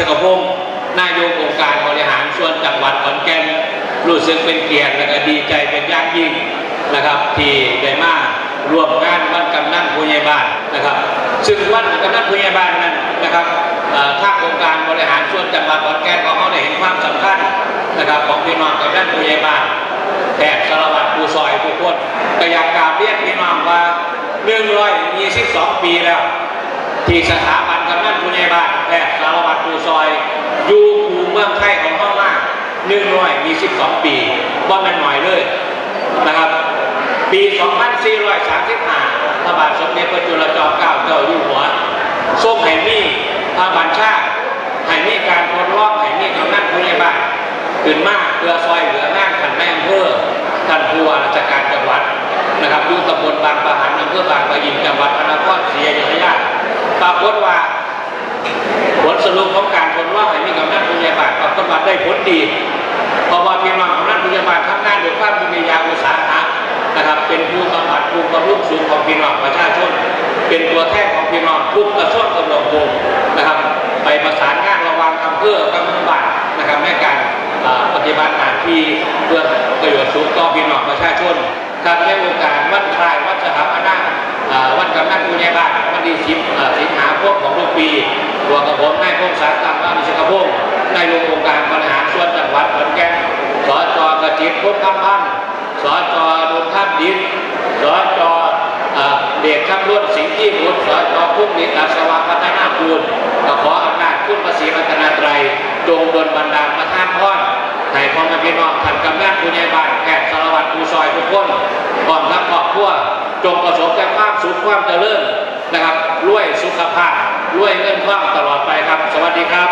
ชกพงศ์นายกองค์การบริหารส่วนจังหวัดขอนแก่นรู้สึกเป็นเกียรติและก็ดีใจเป็นอย่างยิ่งนะครับ ที่ได้มาร่วมงานวันกำนันผู้ใหญ่บ้านนะครับ ซึ่งวันกำนันผู้ใหญ่บ้านนั้นนะครับเอ่อทางองค์การบริหารส่วนจังหวัดขอนแก่นของเขาได้เห็นความสำคัญนะครับของพี่น้องกำนันผู้ใหญ่บ้านแพทย์สารวัตรผู้ซอยทุกคนก็อยากกราบเรียนพี่น้องว่า122 ปีแล้ว ที่สถาบันกำนันผู้ใหญ่บ้านแพทย์สารวัตรผู้ซอย อยู่คูเมืองไทยของเฮามา122ปีว่ามันหน่อยเลยนะครับ ปี 2435พระบาทสมเด็จพระจุลจอมเกล้าเจ้าอยู่หัวทรงให้มีพระบัญชาให้มีการทดลองให้มีกำนันผู้ใหญ่บ้านขึ้นมากเพื่อซอยเหลืองานขันแม่อำเภอท่านผู้ว่าราชการ ว่าได้ผลดีเพราะว่าพี่น้องกำนันผู้ใหญ่บ้านทำงานด้วยความมีวิทยาอุตสาหะนะครับ เป็นผู้บำบัดผู้บำรุงสูงของพี่น้องประชาชน เป็นตัวแทนของพี่น้องทุกกระทรวงกำลังวงนะครับ ไปประสานงานระหว่างอำเภอกับหมู่บ้านนะครับในการปฏิบัติหน้าที่เพื่อประโยชน์สูงต่อพี่น้องประชาชนการในโอกาสวันคลายวันสถาปนาวันกำนันผู้ใหญ่บ้านวันที่สิบสิงหาคมของทุกปีตัวกับผมนายพงศารตังว่ามิชกพง สจดวงท่านดินสจเอ่อเด็กข้ามรุ่นสิงห์ที่บุตรสจพุ่มนิตาสวางพัฒนาคูณก็ขออำนาจคุณภาษีรัตนาไตรัยจงดลบันดาลประทานพรให้พ่อแม่พี่น้องท่านกำนันผู้ใหญ่บ้านแพทย์สารวัตรผู้ซอยทุกคนพร้อมทั้งครอบครัวจงประสบแต่ความสุขความเจริญนะครับรวยสุขภาพรวยเงินทองตลอดไปครับ สวัสดีครับ